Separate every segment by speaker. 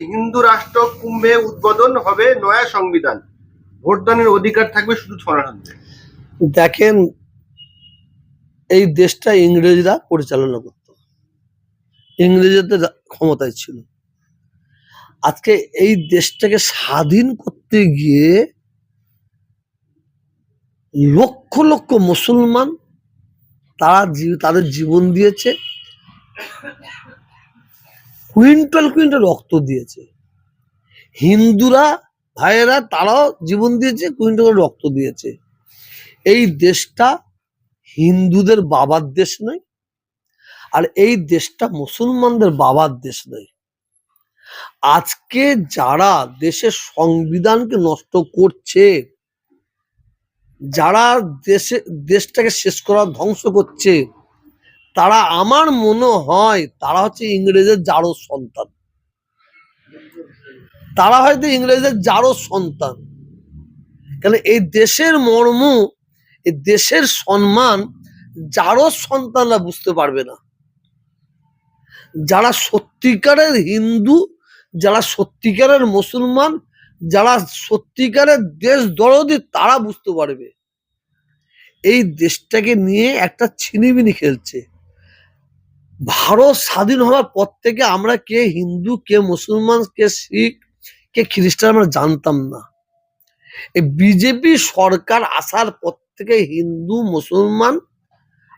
Speaker 1: হিন্দু রাষ্ট্র কুম্ভে উদ্বোধন হবে নয়া সংবিধান। ভোটদানের অধিকার থাকবে শুধু সনাতনদের
Speaker 2: দেখেন, এই দেশটা ইংরেজরা পরিচালনা করত। ইংরেজদের ক্ষমতায় ছিল। আজকে এই দেশটাকে স্বাধীন করতে গিয়ে লক্ষ লক্ষ মুসলমান তারা তাদের জীবন দিয়েছে। কুইন্টাল কুইন্টাল রক্ত দিয়েছে। হিন্দুরা, ভাইয়েরা, তারাও জীবন দিয়েছে, কুইন্টাল রক্ত দিয়েছে। এই দেশটা হিন্দুদের বাবার দেশ নয়, আর এই দেশটা মুসলমানদের বাবার দেশ নয়। আজকে যারা দেশের সংবিধানকে নষ্ট করছে, যারা দেশে, দেশটাকে শেষ করার ধ্বংস করছে তারা আমার মনে হয়, তারা হচ্ছে ইংরেজের জারো সন্তান। তারা হয়তো ইংরেজের জারো সন্তান। কেন এই দেশের মর্ম, এই দেশের সম্মান যারও সন্তানরা বুঝতে পারবে না। যারা সত্যিকারের হিন্দু, যারা সত্যিকারের মুসলমান, যারা সত্যিকারের দেশ দরদি, তারা বুঝতে পারবে। এই দেশটাকে নিয়ে একটা ছিনিমিনি খেলছে। ভারত স্বাধীন হওয়ার পর থেকে আমরা কে হিন্দু, কে মুসলমান, কে শিখ, কে খ্রিস্টান আমরা জানতাম না। বিজেপি সরকার আসার পর থেকে হিন্দু, মুসলমান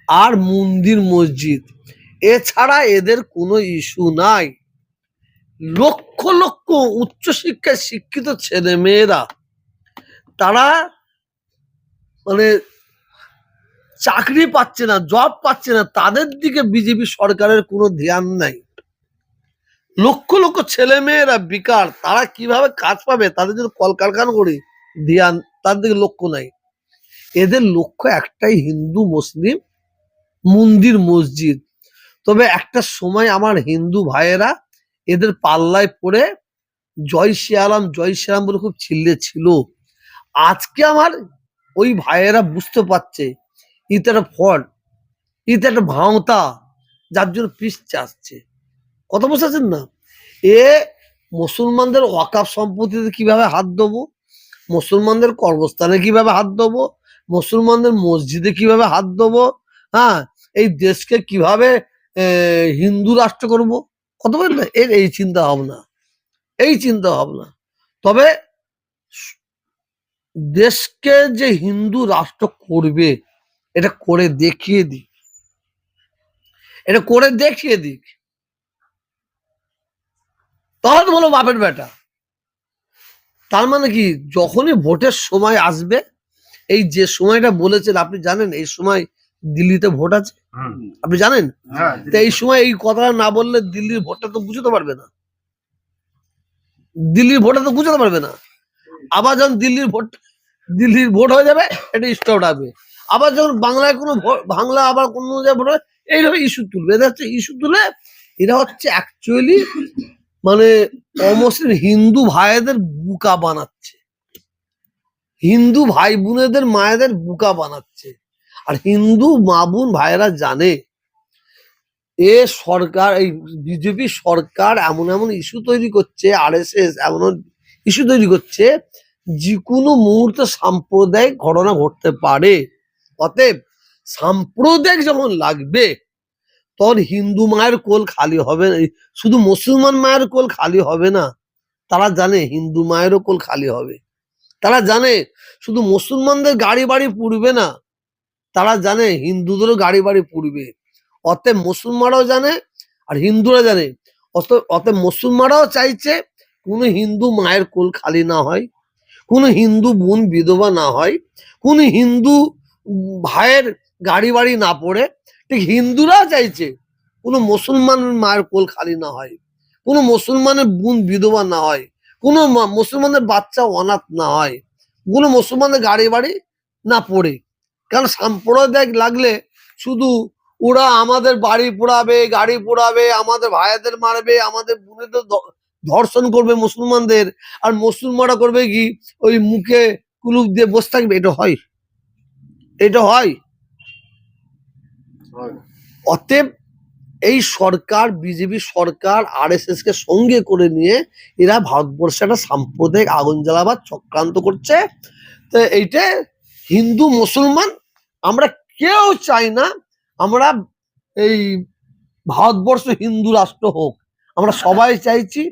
Speaker 2: আর মন্দির, মসজিদ, এছাড়া এদের কোনো ইস্যু নাই। লক্ষ লক্ষ উচ্চশিক্ষায় শিক্ষিত ছেলে মেয়েরা তারা মানে চাকরি পাচ্ছে না জব পাচ্ছে না, তাদের দিকে বিজেপি সরকারের কোনো ধ্যান নাই। লক্ষ লক্ষ ছেলে মেয়েরা বেকার, তারা কীভাবে কাজ পাবে? তাদের জন্য কলকারখানা করি, ধ্যান, তার দিকে লক্ষ্য নাই। এদের লক্ষ্য একটাই, হিন্দু, মুসলিম, মন্দির, মসজিদ। তবে একটা সময় আমার হিন্দু ভাইয়েরা এদের পাল্লায় পড়ে জয় শ্রীরাম জয় শ্রীরাম বলে খুব চিল্লে ছিল। আজকে আমার ওই ভাইয়েরা বুঝতে পারছে ইতে একটা ফল, ইতে একটা ভাওতা, যার জন্য পিসছে আসছে কত বুঝতে পারছেন না? এ মুসলমানদের ওয়াকাফ সম্পত্তিতে কীভাবে হাত দেবো মুসলমানদের কর্মস্থানে কীভাবে হাত দেবো মুসলমানদের মসজিদে কীভাবে হাত দেবো হ্যাঁ এই দেশকে কীভাবে হিন্দু রাষ্ট্র করব? কত বলেন না, এর এই চিন্তা ভাবনা, এই চিন্তা ভাবনা। তবে দেশকে যে হিন্দু রাষ্ট্র করবে এটা করে দেখিয়ে দিক। এটা করে দেখিয়ে দিক। তাহলে তো বলো বাপের বেটা। তার মানে কি যখনই ভোটের সময় আসবে এই যে সময়টা বলেছেন আপনি জানেন এই সময় দিল্লিতে ভোট আছে? আপনি জানেন?
Speaker 1: হ্যাঁ
Speaker 2: তো এই সময় এই কথাটা না বললে দিল্লির ভোটটা তো বুঝতে পারবে না। দিল্লির ভোটটা তো বুঝতে পারবে না। আবার যখন দিল্লির ভোট দিল্লির ভোট হয়ে যাবে এটা স্টপ উঠাবে আবার যখন বাংলায় কোনো বাংলা আবার কোনো জায়গায় ভোট এইভাবে ইস্যু তুলবে। এদের হচ্ছে ইস্যু তুলে এরা হচ্ছে অ্যাকচুয়ালি মানে অমুসলিম হিন্দু ভাইদের বুকা বানাচ্ছে। হিন্দু ভাই বোনেদের, মায়েদের বুকা বানাচ্ছে। আর হিন্দু মা বোন ভাইয়েরা জানে, এ সরকার, এই বিজেপি সরকার এমন এমন ইস্যু তৈরি করছে আর এস এস এমন ইস্যু তৈরি করছে যে কোনো মুহূর্তে সাম্প্রদায়িক ঘটনা ঘটতে পারে। অতএব সাম্প্রদায়িক যখন লাগবে, তখন হিন্দু মায়ের কোল খালি হবে না। শুধু মুসলমান মায়ের কোল খালি হবে না, তারা জানে হিন্দু মায়েরও কোল খালি হবে। তারা জানে শুধু মুসলমানদের গাড়ি বাড়ি পুড়বে না, তারা জানে হিন্দুদেরও গাড়ি বাড়ি পুড়বে। অতএব মুসলমানরাও জানে আর হিন্দুরা জানে। অত, অতএব মুসলমানরাও চাইছে কোনো হিন্দু মায়ের কোল খালি না হয়, কোনো হিন্দু বোন বিধবা না হয়, কোনো হিন্দু ভাইয়ের গাড়ি বাড়ি না পড়ে, ঠিক হিন্দুরা চাইছে কোনো মুসলমান মায়ের কোল খালি না হয়, কোনো মুসলমানের বোন বিধবা না হয়, কোনো মুসলমানের বাচ্চা অনাথ না হয়, কোনো মুসলমানের গাড়ি বাড়ি না পড়ে। কারণ সাম্প্রদায়িক লাগলে শুধু ওরা আমাদের বাড়ি পোড়াবে, গাড়ি পোড়াবে, আমাদের ভাইয়াদের মারবে, আমাদের বোনেদের ধর্ষণ করবে মুসলমানদের, আর মুসলমানরা করবে কি, ওই মুখে কুলুপ দিয়ে বসে থাকবে, এটা হয়। এটা হয়? অতএব এই সরকার বিজেপি সরকার আর কে সঙ্গে করে নিয়ে এরা ভারতবর্ষে একটা সাম্প্রদায়িক আগুন জ্বালাবার চক্রান্ত করছে। তো এইটা হিন্দু মুসলমান আমরা কেউ চাই না আমরা এই ভারতবর্ষ হিন্দু রাষ্ট্র হোক। আমরা সবাই চাইছি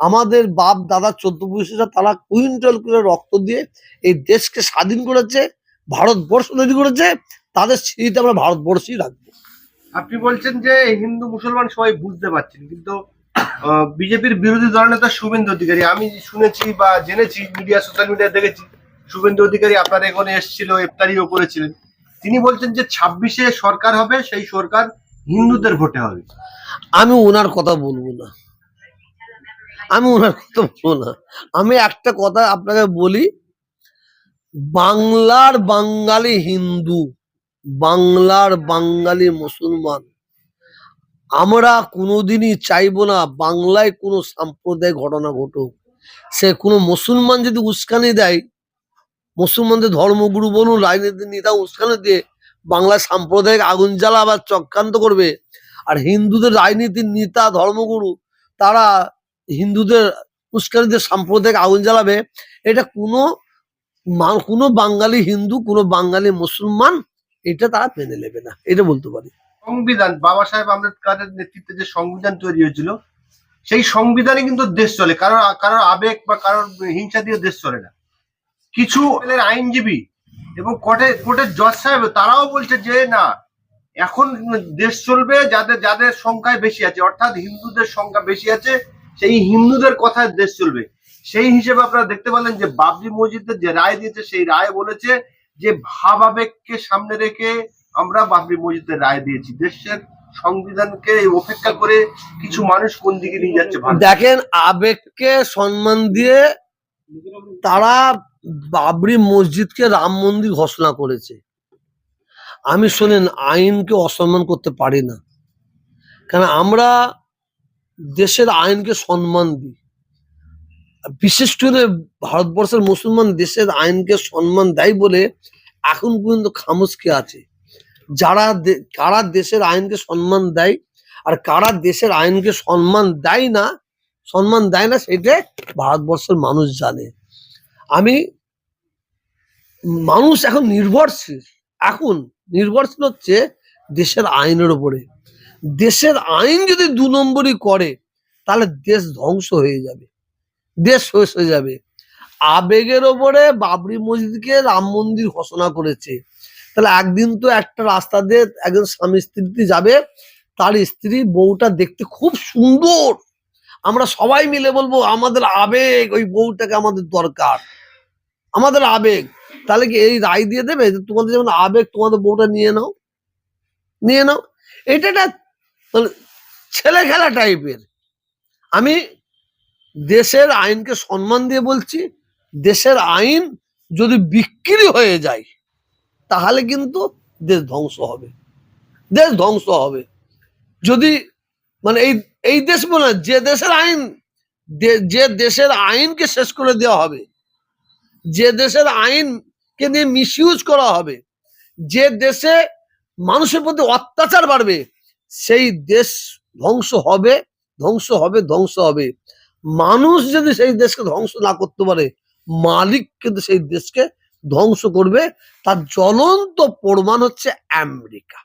Speaker 2: আমাদের বাপ দাদা চোদ্দ পুরুষেরা তারা কুইন্টাল করে রক্ত দিয়ে এই দেশকে স্বাধীন করেছে। ভারতবর্ষ তৈরি করেছে তাদের স্মৃতিতে আমরা ভারতবর্ষই রাখব।
Speaker 1: আপনি বলছেন যে হিন্দু মুসলমান সবাই বুঝতে পারছেন কিন্তু বিজেপির বিরোধী দলনেতা শুভেন্দু অধিকারী আমি শুনেছি বা জেনেছি মিডিয়া সোশ্যাল মিডিয়া দেখেছি শুভেন্দু অধিকারী আপনার এখানে এসেছিল ইফতারিও করেছিলেন। তিনি বলছেন যে ছাব্বিশে সরকার হবে সেই সরকার হিন্দুদের ভোটে হবে।
Speaker 2: আমি ওনার কথা বলব না। আমি ওনার কথা বলব না। আমি একটা কথা আপনাকে বলি বাংলার বাঙালি হিন্দু, বাংলার বাঙালি মুসলমান। আমরা কোনোদিনই চাইব না বাংলায় কোনো সাম্প্রদায়িক ঘটনা ঘটুক। সে কোনো মুসলমান যদি উস্কানি দেয়, মুসলমানদের ধর্মগুরু বলুন, রাজনীতির নেতা উস্কানি দিয়ে বাংলায় সাম্প্রদায়িক আগুন জ্বালাবার চক্রান্ত করবে, আর হিন্দুদের রাজনীতির নেতা, ধর্মগুরু, তারা হিন্দুদের উস্কানিদের সাম্প্রদায়িক আগুন জ্বালাবে, এটা কোনো কোনো বাঙালি হিন্দু, কোনো বাঙালি মুসলমান, এটা তারা মেনে নেবে না। এটা বলতে পারি।
Speaker 1: সংবিধান, বাবা সাহেব আম্বেদকরের নেতৃত্বে যে সংবিধান তৈরি হয়েছিল, সেই সংবিধানে কিন্তু দেশ চলে কারোর কারোর আবেগ বা কারোর হিংসা দিয়ে দেশ চলে না। কিছু আইনজীবী এবং কোর্টে, কোর্টের জজ সাহেব, তারাও বলছে যে, না, এখন দেশ চলবে, যাদের যাদের সংখ্যায় বেশি আছে, অর্থাৎ হিন্দুদের সংখ্যা বেশি আছে, সেই হিন্দুদের কথায় দেশ চলবে। সেই হিসেবে আপনারা দেখতে পেলেন যে বাবরি মসজিদের যে রায় দিয়েছে, সেই রায় বলেছে যে ভাবাবেগকে সামনে রেখে আমরা বাবরি মসজিদের রায় দিয়েছি। দেশের সংবিধানকে উপেক্ষা করে কিছু মানুষ কোন দিকে নিয়ে যাচ্ছে
Speaker 2: দেখেন, আবেগকে সম্মান দিয়ে তারা বাবরি মসজিদকে রাম মন্দির ঘোষণা করেছে। আমি শোনেন, আইনকে অসম্মান করতে পারি না। কারণ আমরা দেশের আইনকে সম্মান দিই। বিশেষ করে ভারতবর্ষের মুসলমান দেশের আইনকে সম্মান দেয় বলে এখন পর্যন্ত খামুসকে আছে। যারা কারা দেশের আইনকে সম্মান দেয় আর কারা দেশের আইনকে সম্মান দেয় না, সম্মান দেয় না সেটা ভারতবর্ষের মানুষ জানে। আমি মানুষ এখন নির্ভরশীল এখন নির্ভরশীল হচ্ছে দেশের আইনের উপরে। দেশের আইন যদি দু নম্বরই করে, তাহলে দেশ ধ্বংস হয়ে যাবে। দেশ শেষ হয়ে যাবে। আবেগের ওপরে বাবরি মসজিদকে রাম মন্দির ঘোষণা করেছে। তাহলে একদিন তো একটা রাস্তা দিয়ে একজন স্বামী স্ত্রী যাবে, তার স্ত্রী বউটা দেখতে খুব সুন্দর। আমরা সবাই মিলে বলব, আমাদের আবেগ, ওই বউটাকে আমাদের দরকার। আমাদের আবেগ। তাহলে কি এই রায় দিয়ে দেবে যে তোমাদের যেমন আবেগ, তোমাদের বউটা নিয়ে নাও। নিয়ে নাও। এটা একটা ছেলে খেলা টাইপের আমি দেশের আইনকে সম্মান দিয়ে বলছি, দেশের আইন যদি বিক্রি হয়ে যায়, তাহলে কিন্তু দেশ ধ্বংস হবে। দেশ ধ্বংস হবে। যদি মানে এই এই দেশ বলে যে দেশের আইন যে দেশের আইনকে শেষ করে দেওয়া হবে, যে দেশের আইনকে নিয়ে মিসইউজ করা হবে, যে দেশে মানুষের প্রতি অত্যাচার বাড়বে, সেই দেশ ধ্বংস হবে ধ্বংস হবে ধ্বংস হবে। মানুষ যদি সেই দেশকে ধ্বংস না করতে পারে, মালিক কিন্তু সেই দেশকে ধ্বংস করবে। তার জ্বলন্ত প্রমাণ হচ্ছে আমেরিকা।